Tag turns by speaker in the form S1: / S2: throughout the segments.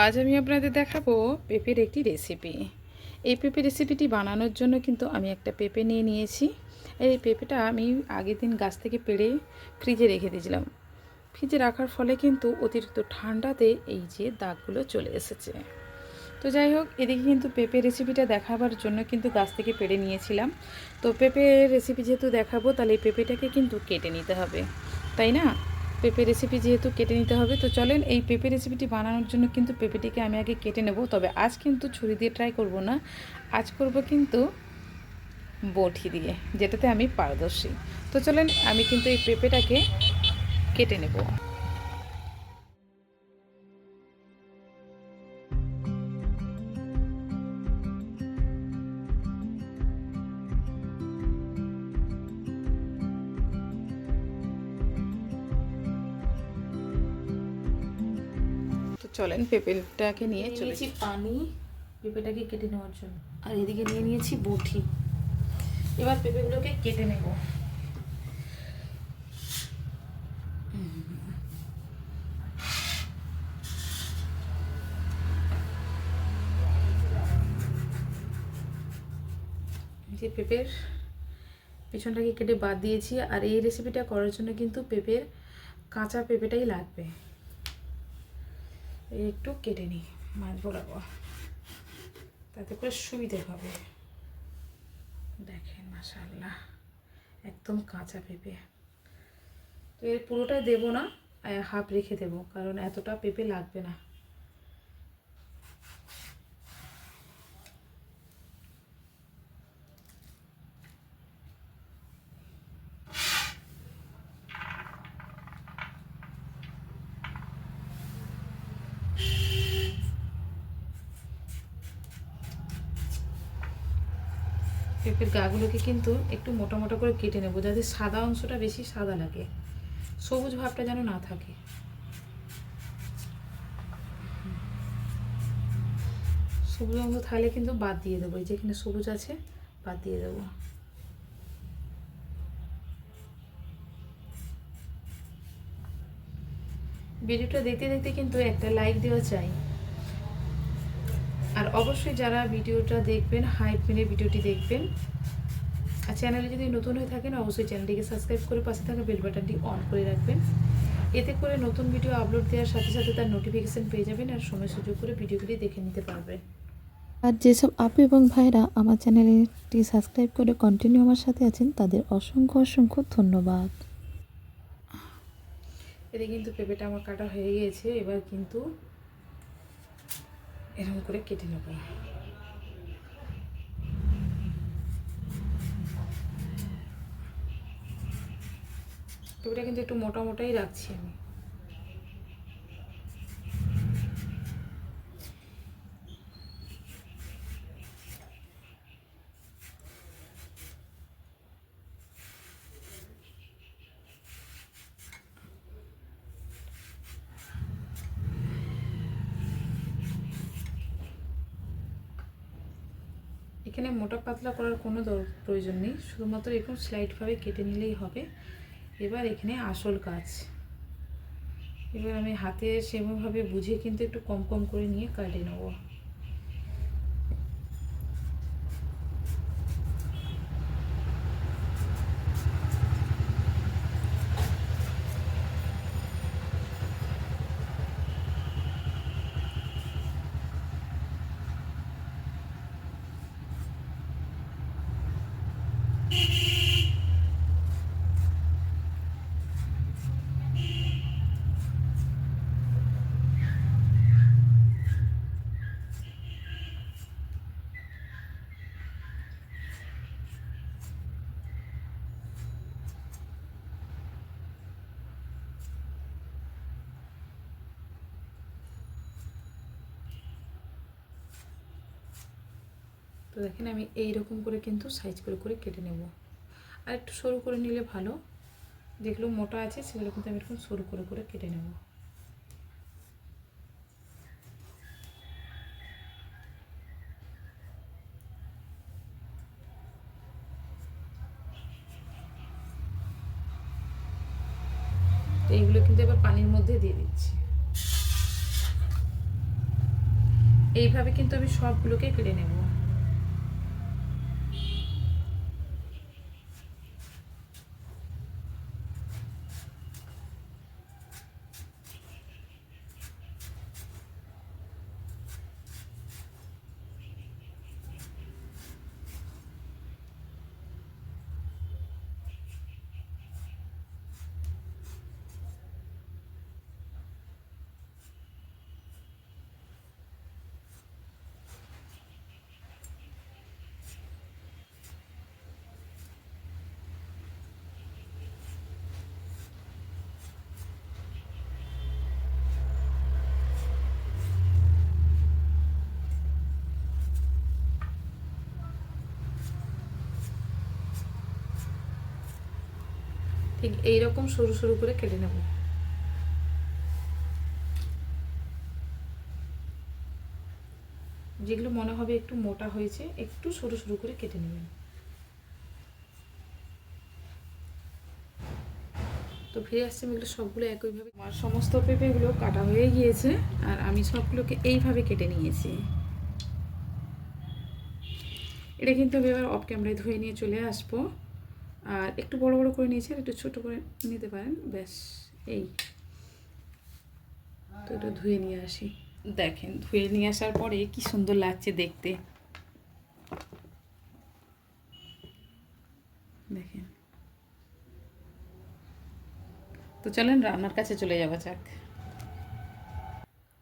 S1: আজ আমি আপনাদের দেখাবো পেঁপের একটি রেসিপি এই পেঁপে রেসিপিটি বানানোর জন্য কিন্তু আমি একটা পেঁপে নিয়ে নিয়েছি। এই পেঁপেটা আমি আগের দিন গাছ থেকে পেড়ে ফ্রিজে রেখে দিয়েছিলাম। ফ্রিজে রাখার ফলে কিন্তু অতিরিক্ত ঠান্ডাতে এই যে দাগগুলো চলে এসেছে। তো যাই হোক, এদিকে কিন্তু পেঁপে রেসিপিটা দেখাবার জন্য কিন্তু গাছ থেকে পেড়ে নিয়েছিলাম। তো পেঁপে রেসিপি যেহেতু দেখাবো, তাহলে এই পেঁপেটাকে কিন্তু কেটে নিতে হবে। তাই না? পেঁপে রেসিপি যেহেতু কেটে নিতে হবে, তো চলেন এই পেঁপে রেসিপিটি বানানোর জন্য কিন্তু পেঁপেটিকে আমি আগে কেটে নেব। তবে আজ কিন্তু ছুরি দিয়ে ট্রাই করব না। আজ করব কিন্তু বটি দিয়ে, যেটাতে আমি পারদর্শী। তো চলেন আমি কিন্তু এই পেঁপেটাকে কেটে নেব। চলেন পেঁপেটাকে নিয়ে
S2: চলেছি পানি পেঁপেটাকে কেটে নেওয়ার জন্য। আর এদিকে নিয়ে নিয়েছি বটি। এবার পেঁপেগুলোকে কেটে নেব।
S1: যে পেঁপের পিছনটাকে কেটে বাদ দিয়েছি আর এই রেসিপিটা করার জন্য কিন্তু পেঁপের কাঁচা পেঁপেটাই লাগবে। একটু কেটে নিই মাছ বরাবর। তাতে করে সুবিধে হবে। দেখেন মাশাল্লাহ একদম কাঁচা পেঁপে। তো এর পুরোটাই দেবো না হাফ রেখে দেবো, কারণ এতটা পেঁপে লাগবে না। পেঁপের গাগুলোকে কিন্তু একটু মোটা মোটা করে কেটে নেব, যাতে সাদা অংশটা বেশি সাদা লাগে। সবুজ ভাবটা যেন না থাকে। সবুজ অংশ থাকলে কিন্তু বাদ দিয়ে দেবো যেখানে সবুজ আছে, বাদ দিয়ে দেবো। ভিডিওটা দেখতে দেখতে কিন্তু একটা লাইক দেওয়া চাই। অবশ্যই যারা ভিডিওটা দেখবেন হাইপ মেনে ভিডিওটি দেখবেন। আর চ্যানেলে যদি নতুন হয়ে থাকেন অবশ্যই চ্যানেলটিকে সাবস্ক্রাইব করে পাশে থাকা বেল বাটনটি অন করে রাখবেন। এতে করে নতুন ভিডিও আপলোড দেওয়ার সাথে সাথে তার নোটিফিকেশান পেয়ে যাবেন আর সময় সুযোগ করে ভিডিওগুলি দেখে নিতে পারবেন।
S3: আর যেসব আপু এবং ভাইরা আমার চ্যানেলটি সাবস্ক্রাইব করে কন্টিনিউ আমার সাথে আছেন তাদের অসংখ্য অসংখ্য ধন্যবাদ।
S1: এতে কিন্তু পেঁপেটা আমার কাটা হয়ে গিয়েছে এবার কিন্তু এরকম করে কেটে নেব। পেঁপেটা কিন্তু একটু মোটা মোটাই রাখছি আমি। এখানে মোটা পাতলা করার কোনো প্রয়োজন নেই। শুধুমাত্র এরকম স্লাইডভাবে কেটে নিলেই হবে। এবার এখানে আসল কাজ। এবার আমি হাতে সেভাবে বুঝে কিন্তু একটু কম কম করে নিয়ে কাটে নেব। Thank you. দেখেন আমি এই রকম করে কিন্তু সাইজ করে করে কেটে নেব। আর একটু সরু করে নিলে ভালো। যেগুলো মোটা আছে, সেগুলো কিন্তু আমি এরকম সরু করে করে কেটে নেব। এইগুলো কিন্তু এবার পানির মধ্যে দিয়ে দিচ্ছি। এইভাবে কিন্তু আমি সবগুলোকে কেটে নেব। ঠিক এইরকম সরু সরু করে কেটে নেব। যেগুলো মনে হবে একটু মোটা হয়েছে, একটু সরু সরু করে কেটে নেবেন। তো ফিরে আসছে আমি এগুলো সবগুলো একইভাবে। আমার সমস্ত পেঁপেগুলো কাটা হয়ে গিয়েছে আর আমি সবগুলোকে এইভাবে কেটে নিয়েছি। এটা কিন্তু আমি এবার অফ ক্যামেরায় ধুয়ে নিয়ে চলে আসব। আর একটু বড় বড় করে নিয়েছি, আর একটু ছোট করে নিতে পারেন। ব্যাস, এই। তো এটা ধুয়ে নিয়ে আসি। দেখেন, ধুয়ে নিয়ে আসার পরে কি সুন্দর লাগছে দেখতে। দেখেন। তো চলেন, রান্নার কাছে চলে যাওয়া যাক।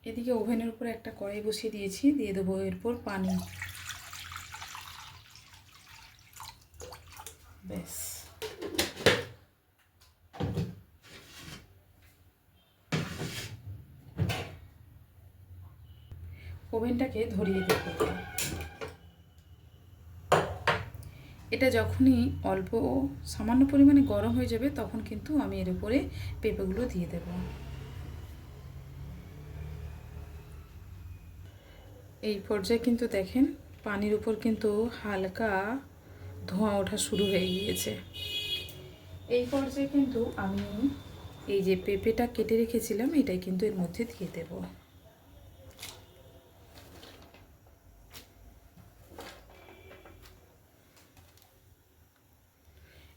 S1: এদিকে ওভেনের উপর একটা কড়াই বসিয়ে দিয়েছি, দিয়ে দেবো এরপর পানি। ব্যাস। ওভেনটাকে ধরিয়ে দেব এটা যখনই অল্প সামান্য পরিমাণে গরম হয়ে যাবে, তখন কিন্তু আমি এর উপরে পেঁপেগুলো দিয়ে দেব। এই পর্যায়ে কিন্তু দেখেন পানির উপর কিন্তু হালকা ধোঁয়া ওঠা শুরু হয়ে গিয়েছে। এই পর্যায়ে কিন্তু আমি এই যে পেঁপেটা কেটে রেখেছিলাম, এটাই কিন্তু এর মধ্যে দিয়ে দেবো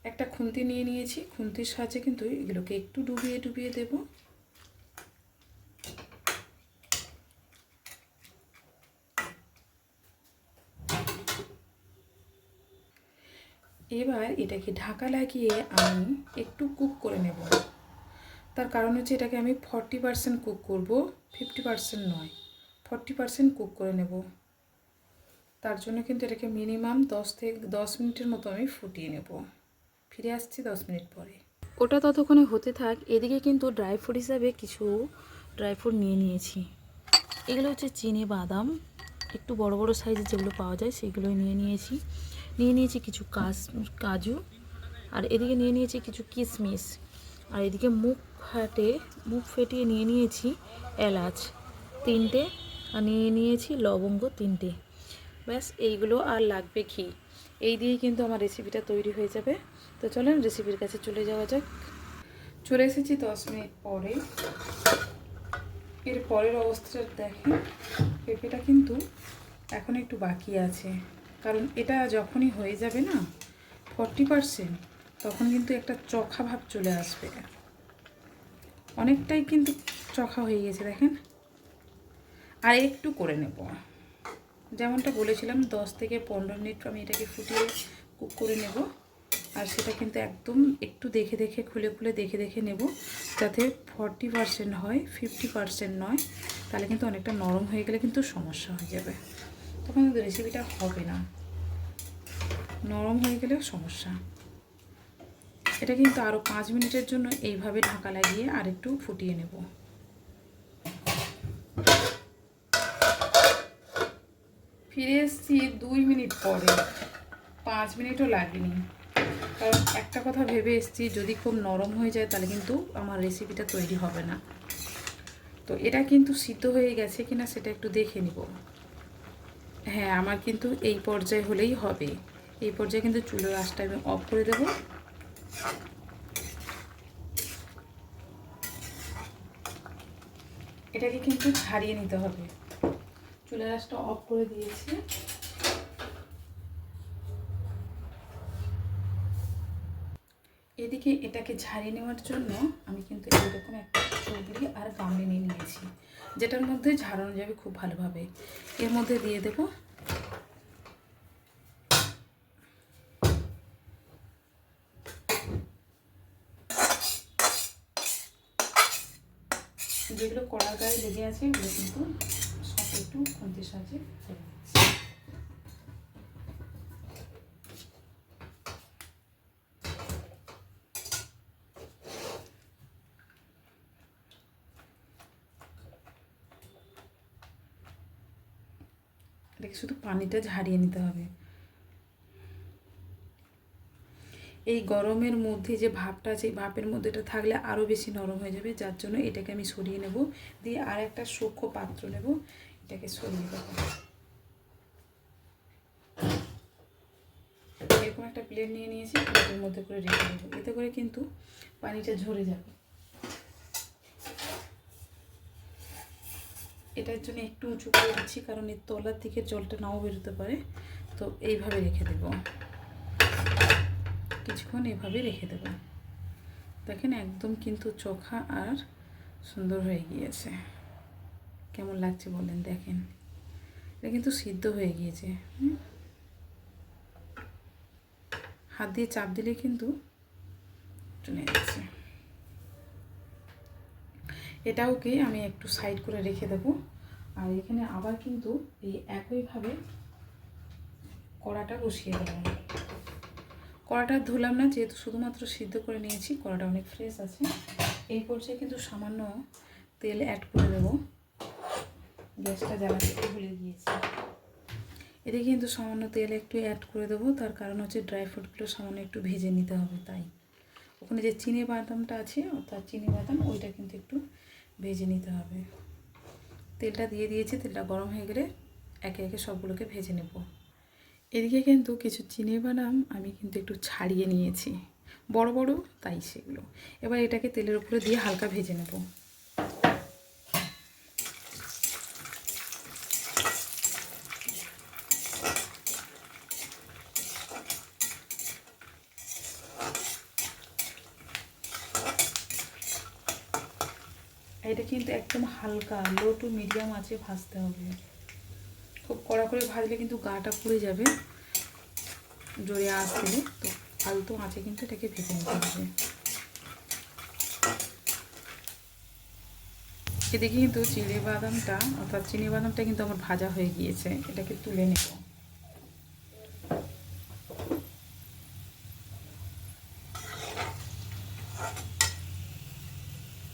S1: একটা খুন্তি নিয়ে নিয়েছি। খুন্তির সাহায্যে কিন্তু এগুলোকে একটু ডুবিয়ে ডুবিয়ে দেব। এবার এটাকে ঢাকা লাগিয়ে আমি একটু কুক করে নেব। তার কারণ হচ্ছে এটাকে আমি ফর্টি পারসেন্ট কুক করব, ফিফটি পারসেন্ট নয়, ফর্টি পারসেন্ট কুক করে নেব। তার জন্য কিন্তু এটাকে মিনিমাম দশ থেকে দশ মিনিটের মতো আমি ফুটিয়ে নেব। ফিরে আসছি দশ মিনিট পরে। ওটা ততক্ষণে হতে থাক, এদিকে কিন্তু ড্রাই ফ্রুট হিসাবে কিছু ড্রাই ফ্রুট নিয়ে নিয়েছি। এগুলো হচ্ছে চিনি বাদাম, একটু বড় বড় সাইজের যেগুলো পাওয়া যায় সেগুলোই নিয়ে নিয়েছি। নিয়ে নিয়েছি কিছু কাজ কাজু, আর এদিকে নিয়ে নিয়েছি কিছু কিশমিশ আর এদিকে মুখ ফাটে, মুখ ফেটিয়ে নিয়ে নিয়েছি এলাচ তিনটে, আর নিয়ে নিয়েছি লবঙ্গ তিনটে। ব্যাস, এইগুলো আর লাগবে ঘি এই দিয়েই কিন্তু আমার রেসিপিটা তৈরি হয়ে যাবে। তো চলেন রেসিপির কাছে চলে যাওয়া যাক। চলে এসেছি দশ মিনিট পরে। এর পরের অবস্থাটা দেখেন, পেঁপেটা কিন্তু এখন একটু বাকি আছে। কারণ এটা যখনই হয়ে যাবে না ফর্টি পারসেন্ট তখন কিন্তু একটা চখা ভাব চলে আসবে। অনেকটাই কিন্তু চখা হয়ে গেছে, দেখেন। আর একটু করে নেব। যেমনটা বলেছিলাম, দশ থেকে পনেরো মিনিট আমি এটাকে ফুটিয়ে কুক করে নেব। আর সেটা কিন্তু একদম একটু দেখে দেখে, খুলে খুলে দেখে দেখে নেব। যাতে ফর্টি পারসেন্ট হয় ফিফটি পারসেন্ট নয়, তাহলে কিন্তু অনেকটা নরম হয়ে গেলে কিন্তু সমস্যা হয়ে যাবে। তখন কিন্তু রেসিপিটা হবে না। নরম হয়ে গেলেও সমস্যা। এটা কিন্তু আরও পাঁচ মিনিটের জন্য এইভাবে ঢাকা লাগিয়ে আরেকটু ফুটিয়ে নেব। ফিরে এসেছি দুই মিনিট পরে। পাঁচ মিনিটও লাগেনি। কারণ একটা কথা ভেবে এসেছি, যদি খুব নরম হয়ে যায় তাহলে কিন্তু আমার রেসিপিটা তৈরি হবে না। তো এটা কিন্তু সিদ্ধ হয়ে গেছে কিনা সেটা একটু দেখে নিব। হ্যাঁ আমার কিন্তু এই পর্যায়ে হলেই হবে। এই পর্যায়ে কিন্তু চুলোর আঁচটা আমি অফ করে দেব। এটাকে কিন্তু ছাড়িয়ে নিতে হবে। চুলা গাছটা অফ করে দিয়েছি এদিকে এটাকে ঝাড়িয়ে নেওয়ার জন্য আমি কিন্তু এরকম একটা চৌবড়ি আর গামলি নিয়ে নিয়েছি, যেটার মধ্যে ঝাড়ানো যাবে খুব ভালোভাবে। এর মধ্যে দিয়ে দেব যেগুলো কড়ার গায়ে লেগে আছে, এগুলো কিন্তু সব একটু খুন্তির সাহায্যে পানিটা ঝারিয়ে নিতে হবে। এই গরমের মধ্যে যে ভাপটা আছে ভাপের মধ্যে এটা থাকলে আরও বেশি নরম হয়ে যাবে, যার জন্য এটাকে আমি সরিয়ে নেব। দিয়ে আর একটা সূক্ষ্ম পাত্র নেব, এটাকে সরিয়ে দেবো। এরকম একটা প্লেট নিয়ে নিয়েছি প্লেটের মধ্যে করে রেখে দেবো। এতে করে কিন্তু পানিটা ঝরে যাবে। এটার জন্য একটু উঁচু করে দিচ্ছি, কারণ এর তলার দিকে জলটা নাও বেরোতে পারে। তো এইভাবে রেখে দেবো। কিছুক্ষণ এভাবে রেখে দেবো। দেখেন একদম কিন্তু চোখা আর সুন্দর হয়ে গিয়েছে। কেমন লাগছে বলেন, দেখেন। এটা কিন্তু সিদ্ধ হয়ে গিয়েছে? হাত দিয়ে চাপ দিলে কিন্তু চলে যাচ্ছে। এটাওকে আমি একটু সাইড করে রেখে দেবো। আর এখানে আবার কিন্তু এই একইভাবে কড়াটা বসিয়ে দেবো কড়াটা ধুলাম না, যেহেতু শুধুমাত্র সিদ্ধ করে নিয়েছি, কড়াটা অনেক ফ্রেশ আছে। এই পর্যায়ে কিন্তু সামান্য তেল অ্যাড করে দেবো। গ্যাসটা জ্বালাতে ভুলে গিয়েছি। এদিকে কিন্তু সামান্য তেল একটু অ্যাড করে দেবো, তার কারণ হচ্ছে ড্রাই ফ্রুটগুলো সামান্য একটু ভেজে নিতে হবে, তাই। ওখানে যে চিনি বাদামটা আছে অর্থাৎ চিনি বাদাম, ওইটা কিন্তু একটু ভেজে নিতে হবে। তেলটা দিয়ে দিয়েছি, তেলটা গরম হয়ে গেলে একে একে সবগুলোকে ভেজে নেব। এদিকে কিন্তু কিছু চিনি বাদাম আমি কিন্তু একটু ছাড়িয়ে নিয়েছি। বড় বড়, তাই সেগুলো। এবার এটাকে তেলের উপরে দিয়ে হালকা ভেজে নেব এটা কিন্তু একদম হালকা লো টু মিডিয়াম আছে ভাজতে হবে। খুব কড়া করে ভাজলে কিন্তু গাটা পুড়ে যাবে। জোরে আঁচ দিলে তো ফালতু আঁচে কিন্তু এটাকে ভেজে নিতে হবে। এদিকে কিন্তু চিড়ে বাদামটা, অর্থাৎ চিনি বাদামটা কিন্তু আমার ভাজা হয়ে গিয়েছে, এটাকে তুলে নেব।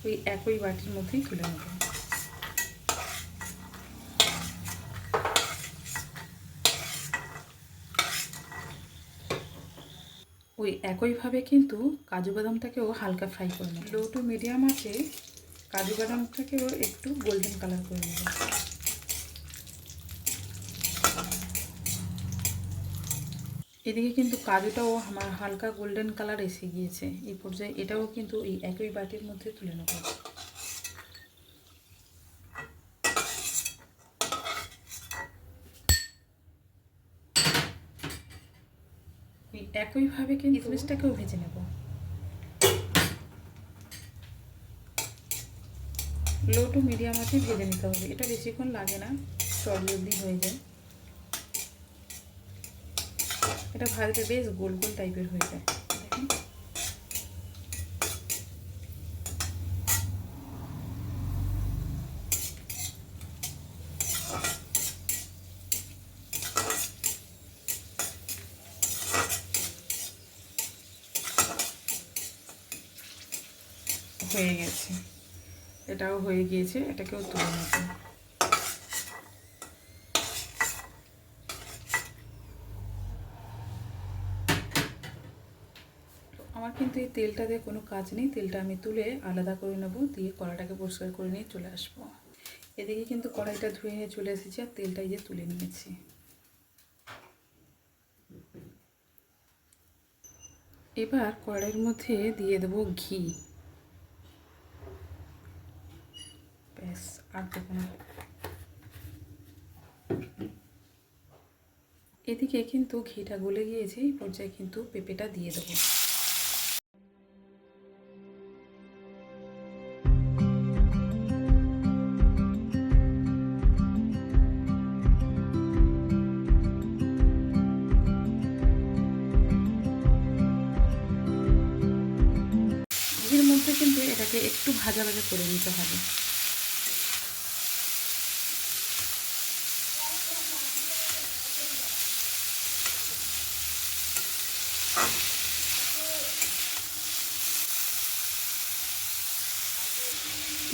S1: ওই একই বাটির মধ্যেই তুলে নেব ওই একইভাবে কিন্তু কাজু বাদামটাকেও হালকা ফ্রাই করে নেব। লো টু মিডিয়াম আছে, কাজু বাদামটাকেও একটু গোল্ডেন কালার করে নেব। এদিকে কিন্তু কাজুটাও আমার হালকা গোল্ডেন কালার এসে গিয়েছে। এই পর্যায়ে এটাও কিন্তু এই একই বাটির মধ্যে তুলে নেব ওই একইভাবে কিন্তু কিশমিশটাকেও ভেজে নেব। লো টু মিডিয়াম আছে ভেজে নিতে হবে। এটা বেশিক্ষণ লাগে না, চট জলদি হয়ে যায়। এটা ভাজতে বেশ গোল গোল টাইপের হয়ে যায় দেখেন হয়ে গেছে। এটাও হয়ে গিয়েছে, এটাকেও তুলে নেব। আমার কিন্তু এই তেলটা দিয়ে কোনো কাজ নেই, তেলটা আমি তুলে আলাদা করে নেব, দিয়ে কড়াটাকে পরিষ্কার করে নিয়ে চলে আসব। এদিকে কিন্তু কড়াইটা ধুয়ে নিয়ে চলে এসেছি আর তেলটা এই যে তুলে নিয়েছি। এবার কড়াইয়ের মধ্যে দিয়ে দেবো ঘি। ব্যাস আর দেবো এদিকে কিন্তু ঘিটা গলে গিয়েছে এই পর্যায়ে কিন্তু পেঁপেটা দিয়ে দেবো।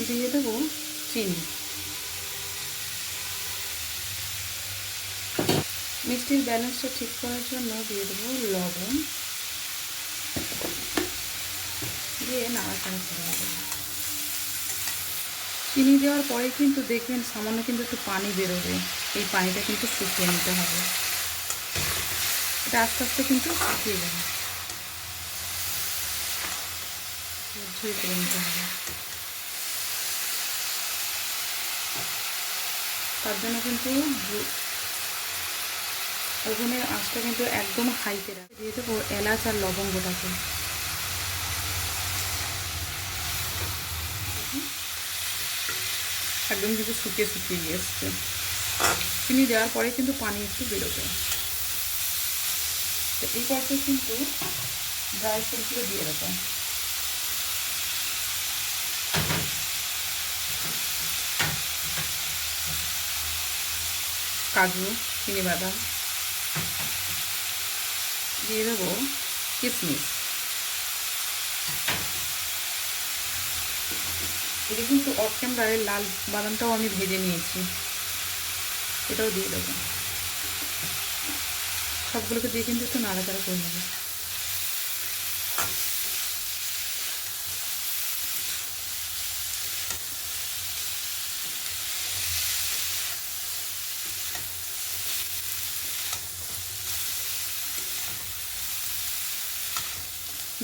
S1: দিয়ে দেবো চিনি। মিষ্টির ব্যালেন্সটা ঠিক করার জন্য দিয়ে দেবো লবণ। দিয়ে নাড়াচাড়া করে দেবো চিনি দেওয়ার পরে কিন্তু দেখবেন সামান্য কিন্তু একটু পানি বেরোবে। এই পানিটা কিন্তু শুকিয়ে নিতে হবে। এটা আস্তে আস্তে কিন্তু শুকিয়ে যাবে। তার জন্য কিন্তু ওভেনের আঁচটা কিন্তু একদম হাইতে রাখবে দিয়ে দেবো এলাচ আর লবঙ্গটাকে। একদম কিন্তু শুকিয়ে শুকিয়ে গিয়ে এসছে। চিনি দেওয়ার পরে কিন্তু পানি একটু বেরোবে। তো এই পর্যায়ে কিন্তু ড্রাই ফ্রুটগুলো দিয়ে দেবো। কাজু, চিনি বাদাম দিয়ে দেবো কিশমিশ এটা কিন্তু অফ ক্যামেরায় লাল বাদামটাও আমি ভেজে নিয়েছি। এটাও দিয়ে দেবো। সবগুলোকে দিয়ে কিন্তু একটু নাড়াচাড়া করে নেব।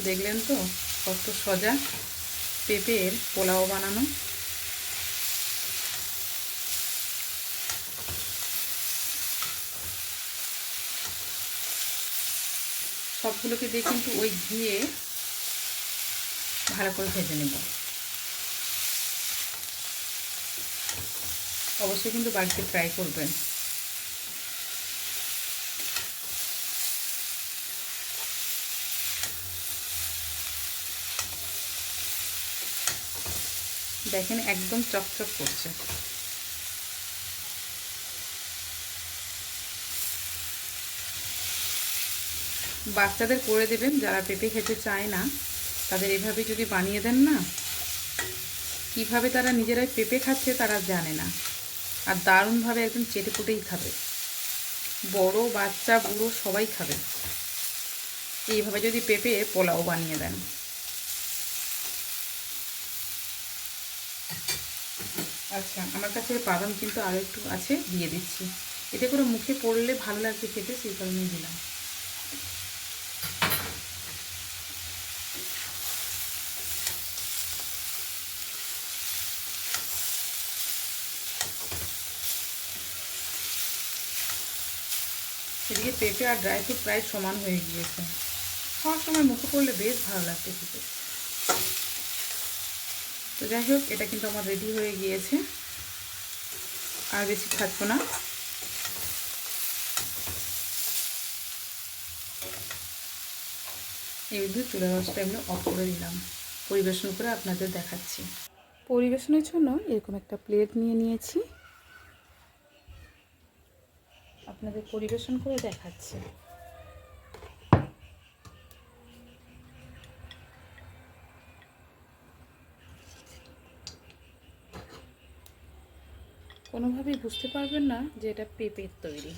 S1: দেখলেন তো? কত সজা পেঁপের পোলাও বানানো। সবগুলোকে দিয়ে কিন্তু ওই ঘিয়ে ভালো করে ভেজে নেব। অবশ্যই কিন্তু বাড়িতে ট্রাই করবেন। দেখেন একদম চকচক করছে। বাচ্চাদের করে দেবেন, যারা পেঁপে খেতে চায় না, তাদের এভাবে যদি বানিয়ে দেন না, কীভাবে তারা নিজেরাই পেঁপে খাচ্ছে তারা জানে না। আর দারুণভাবে একদম চেটেপুটেই খাবে। বড়, বাচ্চা, বুড়ো সবাই খাবে। এইভাবে যদি পেঁপে পোলাও বানিয়ে দেন। আচ্ছা আমার কাছে বাদাম কিন্তু আরও একটু আছে, দিয়ে দিচ্ছি। এতে করে মুখে পড়লে ভালো লাগবে খেতে, সেই কারণেই দিলাম। এদিকে আর ড্রাই ফ্রুট প্রায় সমান হয়ে গিয়েছে। খাওয়ার সময় মুখে পড়লে বেশ ভালো লাগবে খেতে। তো যাই হোক, এটা কিন্তু আমার রেডি হয়ে গিয়েছে। আর বেশি থাকব না। এই বিদ্যুৎ চুলা রসটা এমনি অফ করে দিলাম। পরিবেশন করে আপনাদের দেখাচ্ছি। পরিবেশনের জন্য এরকম একটা প্লেট নিয়ে নিয়েছি। আপনাদের পরিবেশন করে দেখাচ্ছি। কোনোভাবেই বুঝতে পারবেন না যে এটা পেঁপের তৈরি।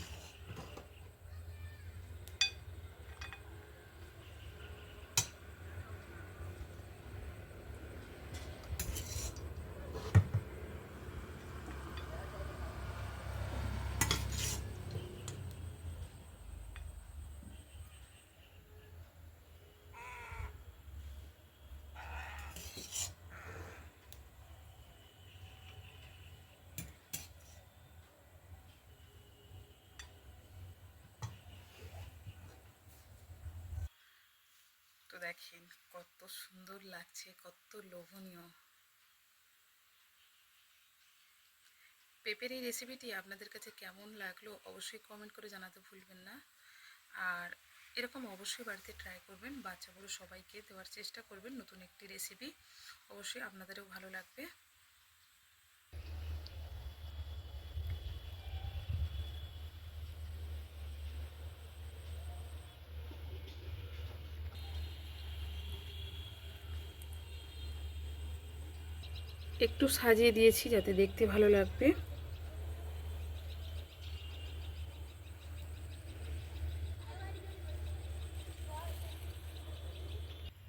S1: দেখেন, কত সুন্দর লাগছে, কত লোভনীয়। পেঁপের এই রেসিপিটি আপনাদের কাছে কেমন লাগল অবশ্যই কমেন্ট করে জানাতে ভুলবেন না। আর এরকম অবশ্যই বাড়িতে ট্রাই করবেন, বাচ্চাগুলো সবাইকে দেওয়ার চেষ্টা করবেন নতুন একটি রেসিপি অবশ্যই আপনাদেরও ভালো লাগবে। একটু সাজিয়ে দিয়েছি যাতে দেখতে ভালো লাগবে।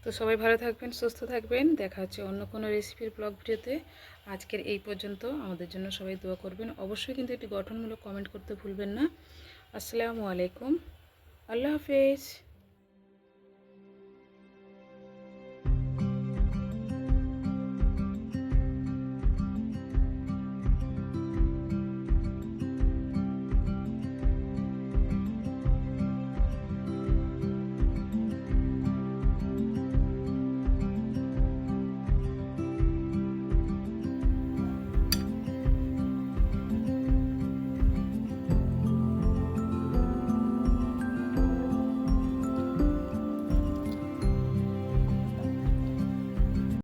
S1: তো সবাই ভালো থাকবেন, সুস্থ থাকবেন। দেখা হচ্ছে অন্য কোনো রেসিপির ব্লগ ভিডিওতে। আজকের এই পর্যন্ত আমাদের জন্য সবাই দোয়া করবেন। অবশ্যই কিন্তু একটি গঠনমূলক কমেন্ট করতে ভুলবেন না। আসসালামু আলাইকুম। আল্লাহ হাফেজ।